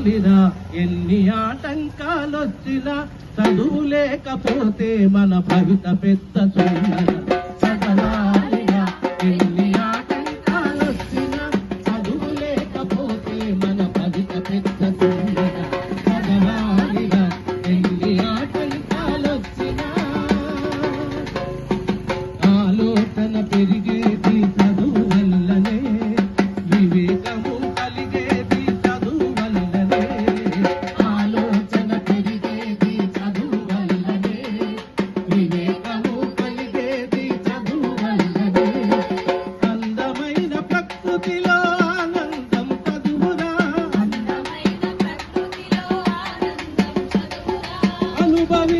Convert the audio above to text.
చదవాలిరా ఎన్ని ఆటంకాలొచ్చినా చదువు లేకపోతే మన భవిత పెద్ద చూడరా అనుభవి